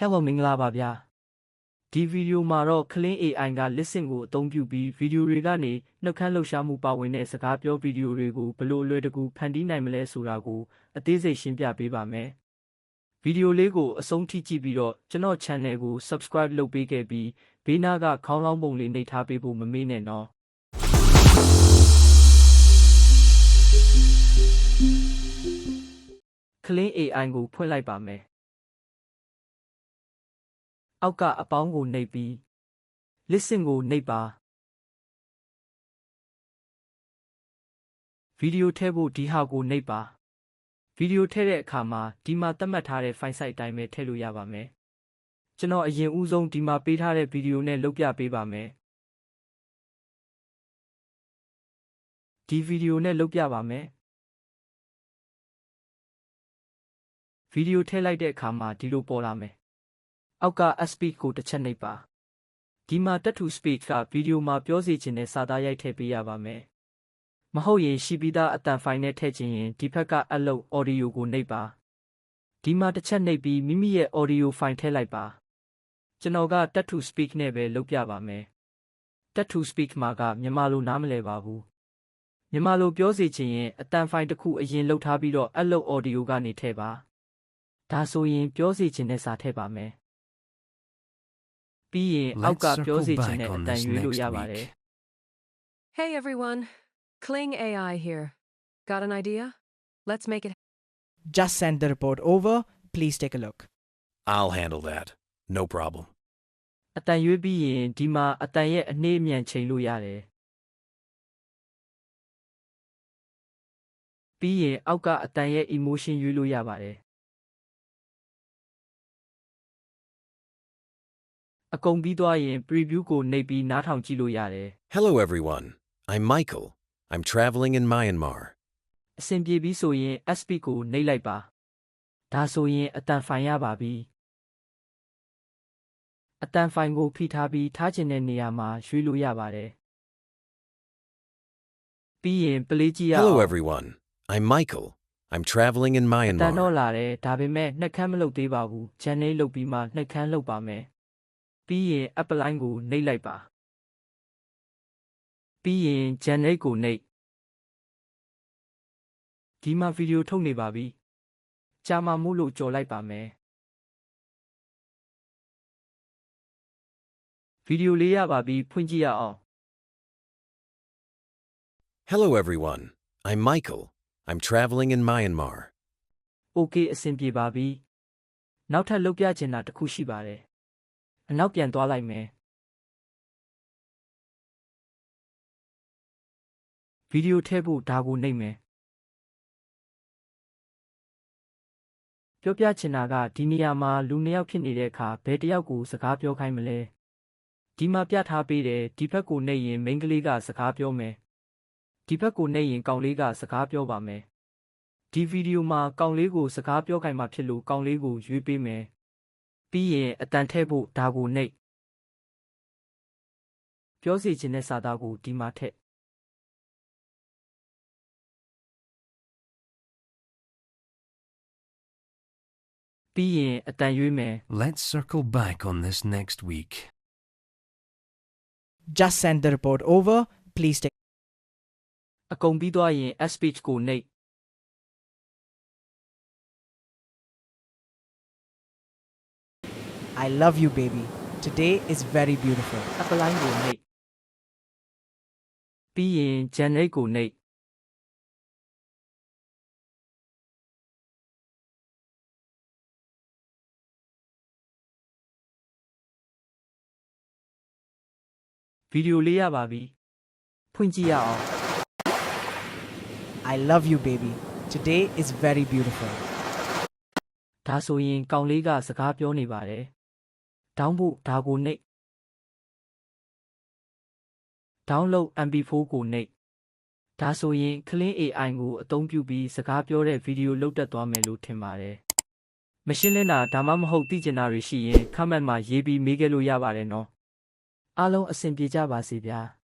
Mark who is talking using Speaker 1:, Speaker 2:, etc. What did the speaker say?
Speaker 1: Hello မင်္ဂလာပါဗျာဒီဗီဒီယိုမှာတော့ Clean AI က listen ကိုအသုံးပြုပြီးဗီဒီယိုတွေကနေနှုတ်ခမ်းလှုပ်ရှားမှုပါဝင်တဲ့စကားပြောဗီဒီယိုတွေကိုဘယ်လိုအလွယ်တကူဖန်တီးနိုင်မလဲဆိုတာကိုအသေးစိတ်ရှင်းပြပေးပါမယ်ဗီဒီယိုလေးကိုအဆုံးထိကြည့်ပြီးတော့ကျွန်တော် channel ကို subscribe လုပ်ပေးခဲ့ပြီးဘေးနားကခေါင်းလောင်းပုံလေးနှိပ်ထားပေးဖို့မမေ့နဲ့နော် Clean AI ကိုဖွင့်လိုက်ပါမယ် အောက်ကအပေါင်းကိုနှိပ်ပြီး listen ကိုနှိပ်ပါဗီဒီယိုထည့်ဖို့ဒီဟာကိုနှိပ်ပါဗီဒီယိုထည့်တဲ့အခါမှာဒီမှာသတ်မှတ်ထားတဲ့ file site အတိုင်းပဲထည့်လို့ရပါမယ်ကျွန်တော်အရင်ဦးဆုံးဒီမှာပေးထားတဲ့ဗီဒီယိုနဲ့လုပ်ပြပေးပါမယ်ဒီဗီဒီယိုနဲ့လုပ်ပြပါမယ်ဗီဒီယိုထည့်လိုက်တဲ့အခါမှာဒီလိုပေါ်လာမယ် အောက်က speed ကိုတစ်ချက်နှိပ်ပါဒီမှာ text to speech ကဗီဒီယိုမှာပြောစီခြင်းနဲ့စာသားရိုက်ထည့်ပေးရပါမယ်မဟုတ်ရင်ရှိပြီးသားအတန်ဖိုင်နဲ့ထည့်ခြင်းရင်ဒီဘက်က upload audio ကိုနှိပ်ပါဒီမှာတစ်ချက်နှိပ်ပြီးမိမိရဲ့ audio file ထည့်လိုက်ပါကျွန်တော်က text to speak နဲ့ပဲလုပ်ပြပါမယ် text to speak မှာကမြန်မာလိုနားမလည်ပါဘူးမြန်မာလိုပြောစီခြင်းရင်အတန်ဖိုင်တစ်ခုအရင်လုပ်ထားပြီးတော့ upload audio ကနေထည့်ပါဒါဆိုရင်ပြောစီခြင်းနဲ့စာထည့်ပါမယ် ပြီးရင်အောက်က
Speaker 2: Let's
Speaker 1: ပြော
Speaker 2: circle
Speaker 1: စီခြင်း
Speaker 2: back
Speaker 1: နဲ့အ
Speaker 2: on
Speaker 1: တန်
Speaker 2: this
Speaker 1: ရွေးလို့
Speaker 2: next
Speaker 1: ရပါတယ်
Speaker 2: week.
Speaker 3: Hey everyone, Kling AI here. Got an idea? Let's make it
Speaker 4: Just send the report over. Please take a look.
Speaker 2: I'll handle that. No problem.
Speaker 1: အတန်ရွေးပြီးရင်ဒီမှာအတန်ရဲ့အနှေးအမြန်ချိန်လို့ရတယ်ပြီးရင်အောက်ကအတန်ရဲ့ emotion ရွေးလို့ရပါတယ် အကုန်ပြီးသွားရင် preview ကိုနှိပ်ပြီးနားထောင်ကြည့်လို့ရတယ်
Speaker 5: Hello, everyone. I'm Michael. I'm traveling in Myanmar.
Speaker 1: အဆင်ပြေပြီးဆိုရင် SP ကိုနှိပ်လိုက်ပါဒါဆိုရင်အတန်ဖိုင်ရပါပြီအတန်ဖိုင်ကိုဖိထားပြီးထားခြင်းတဲ့နေရာမှာရွှေ့လို့ရပါတယ်ပြီးရင် play ကြည့်ရအောင်
Speaker 5: Hello, everyone. I'm Michael. I'm traveling in
Speaker 1: တန်တော့
Speaker 5: Myanmar.
Speaker 1: လာတယ်ဒါပေမဲ့နှက်ခမ်းမလုပ်သေးပါဘူးဂျန်လေးလုပ်ပြီးမှနှက်ခမ်းလုပ်ပါမယ် ပြီးရင် apply ကိုနှိပ်လိုက်ပါပြီးရင်ဂျန်လေးကိုနှိပ်ဒီမှာဗီဒီယိုထုတ်နေပါပြီကြာမှမို့လို့ကြော်လိုက်ပါမယ်ဗီဒီယိုလေးရပါပြီဖွင့်ကြည့်ရအောင်
Speaker 5: Hello, everyone. I'm Michael. I'm traveling in Myanmar.
Speaker 1: okay အဆင်ပြေပါပြီနောက်ထပ်လုပ်ပြချင်တာတစ်ခုရှိပါတယ် အနောက်ပြန်သွားလိုက်မယ်ဗီဒီယိုထည့်ဖို့ဒါကိုနှိပ်မယ်ပြောပြချင်တာကဒီနေရာမှာလူနှစ်ယောက်ဖြစ်နေတဲ့အခါဘယ်တစ်ယောက်ကိုစကားပြောခိုင်းမလဲဒီမှာပြထားပေးတယ်ဒီဘက်ကိုနှိပ်ရင်မိန်းကလေးကစကားပြောမယ်ဒီဘက်ကိုနှိပ်ရင်ကောင်လေးကစကားပြောပါမယ်ဒီဗီဒီယိုမှာကောင်လေးကိုစကားပြောခိုင်းမှဖြစ်လို့ကောင်လေးကိုရွေးပေးမယ်။ ပြီးရင်အတန်ထည့်ဖို့ဒါကိုနှိပ်ပြောစီခြင်းတဲ့စာသားကိုဒီမှာထည့်ပြီးရင်အတန်ရွေးမယ်
Speaker 2: Let's circle back on this next week.
Speaker 4: Just send the report over. Please take
Speaker 1: အကုန်ပြီးသွားရင် speech ကိုနှိပ်
Speaker 4: I love you, baby. Today is very beautiful.
Speaker 1: apply ကိုနှိပ်ပြီးရင် generate ကိုနှိပ်ဗီဒီယိုလေးရပါပြီဖွင့်ကြည့်ရအောင်
Speaker 4: I love you, baby. Today is very beautiful.
Speaker 1: ဒါဆိုရင်ကောင်လေးကစကားပြောနေပါတယ်။ ဒေါင်းဖို့ဒါကိုနှိပ်။ download MP4 ကိုနှိပ်။ဒါဆိုရင် Clean AI ကိုအသုံးပြုပြီးစကားပြောတဲ့ဗီဒီယိုလုပ်တတ်သွားမယ်လို့ထင်ပါတယ်။မရှင်းလင်းတာဒါမှမဟုတ်သိချင်တာတွေရှိရင် comment မှာရေးပြီးမေးခဲ့လို့ရပါတယ်နော်။အားလုံးအဆင်ပြေကြပါစေဗျာ။